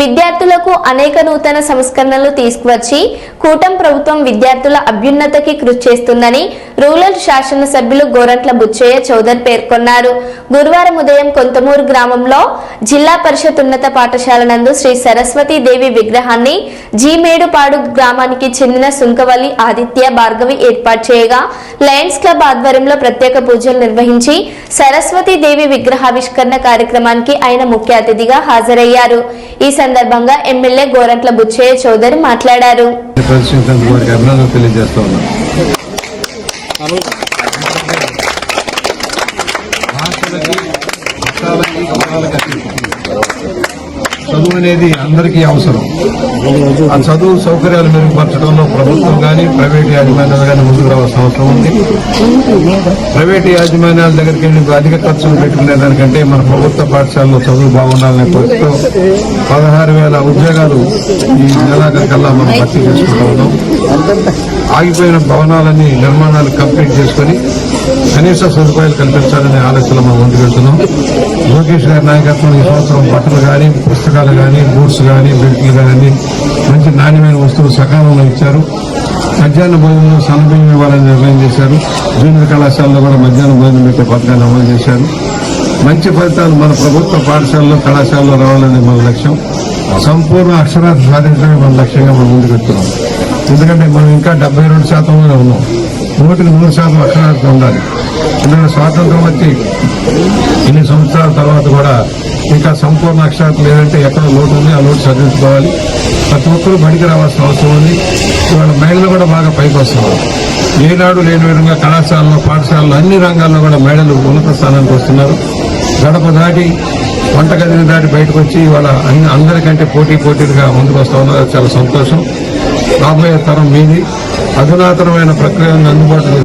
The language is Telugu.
విద్యార్థులకు అనేక నూతన సంస్కరణలు తీసుకువచ్చి కూటం ప్రభుత్వం విద్యార్థుల అభ్యున్నతకి కృషి చేస్తుందని రూరల్ శాసనసభ్యులు గోరంట్ల బుచ్చయ్య చౌదర్ పేర్కొన్నారు. గురువారం ఉదయం కొంతమూరు గ్రామంలో జిల్లా పరిషత్ ఉన్నత పాఠశాల నందు శ్రీ సరస్వతీ దేవి విగ్రహాన్ని జీమేడుపాడు గ్రామానికి చెందిన సుంకవల్లి ఆదిత్య భార్గవి ఏర్పాటు చేయగా లయన్స్ క్లబ్ ఆధ్వర్యంలో ప్రత్యేక పూజలు నిర్వహించి సరస్వతీ దేవి విగ్రహావిష్కరణ కార్యక్రమానికి ఆయన ముఖ్య అతిథిగా హాజరయ్యారు. ఈ సందర్భంగా ఎమ్మెల్యే గోరంట్ల బుచ్చయ్య చౌదరి మాట్లాడారు. చదువు అనేది అందరికీ అవసరం. ఆ చదువు సౌకర్యాలు మెరుగుపరచడంలో ప్రభుత్వం కానీ ప్రైవేట్ యాజమాన్యాలు కానీ ముందుకు రావాల్సిన అవసరం ఉంది. ప్రైవేట్ యాజమాన్యాల దగ్గరికి వెళ్ళి అధిక ఖర్చులు పెట్టుకునే దానికంటే మన ప్రభుత్వ పాఠశాలలో చదువు బాగుండాలనే కోరికతో పదహారు వేల ఉద్యోగాలు ఈ నెలాఖరికల్లా మనం భర్తీ చేసుకుంటూ ఉన్నాం. ఆగిపోయిన భవనాలన్నీ నిర్మాణాలు కంప్లీట్ చేసుకొని కనీస సదుపాయాలు కల్పించాలనే ఆలోచన మనం ముందుకు వెళ్తున్నాం. లోకేష్ గారి నాయకత్వం ఈ సంవత్సరం బట్టలు కానీ పుస్తకాలు కానీ బూట్స్ కానీ బెల్ట్లు కానీ మంచి నాణ్యమైన వస్తువులు సకాలంలో ఇచ్చారు. మధ్యాహ్న భోజనంలో సన్నబియ్యం ఇవ్వాలని నిర్ణయం చేశారు. జూనియర్ కళాశాలలో కూడా మధ్యాహ్న భోజనం పెట్టే పథకాన్ని అమలు చేశారు. మంచి ఫలితాలు మన ప్రభుత్వ పాఠశాలలో కళాశాలలో రావాలనే మన లక్ష్యం. సంపూర్ణ అక్షరార్థ సాధించడమే మన లక్ష్యంగా మనం ముందుకు వెళ్తున్నాం. ఎందుకంటే మనం ఇంకా డెబ్బై రెండు శాతంలోనే ఉన్నాం. నూటికి నూరు శాతం అక్షరాస్యత ఉండాలి. ఎందుకంటే స్వాతంత్రం వచ్చి ఇన్ని సంవత్సరాల తర్వాత కూడా ఇంకా సంపూర్ణ అక్షరార్థం లేదంటే ఎక్కడ లోటు ఉంది ఆ లోటు సరిదిద్దుకోవాలి. ప్రతి ఒక్కరూ బడికి రావాల్సిన అవసరం ఉంది. ఇవాళ మహిళలు కూడా బాగా పైకి వస్తున్నారు. ఏనాడు లేని విధంగా కళాశాలలో పాఠశాలలో అన్ని రంగాల్లో కూడా మహిళలు ఉన్నత స్థానానికి వస్తున్నారు. గడప దాటి వంటగదిని దాటి బయటకు వచ్చి ఇవాళ అందరికంటే పోటీ పోటీలుగా ముందుకు వస్తూ ఉన్నారు. అది చాలా సంతోషం. రాబోయే తరం మీది అధునాతనమైన ప్రక్రియలను అందుబాటులో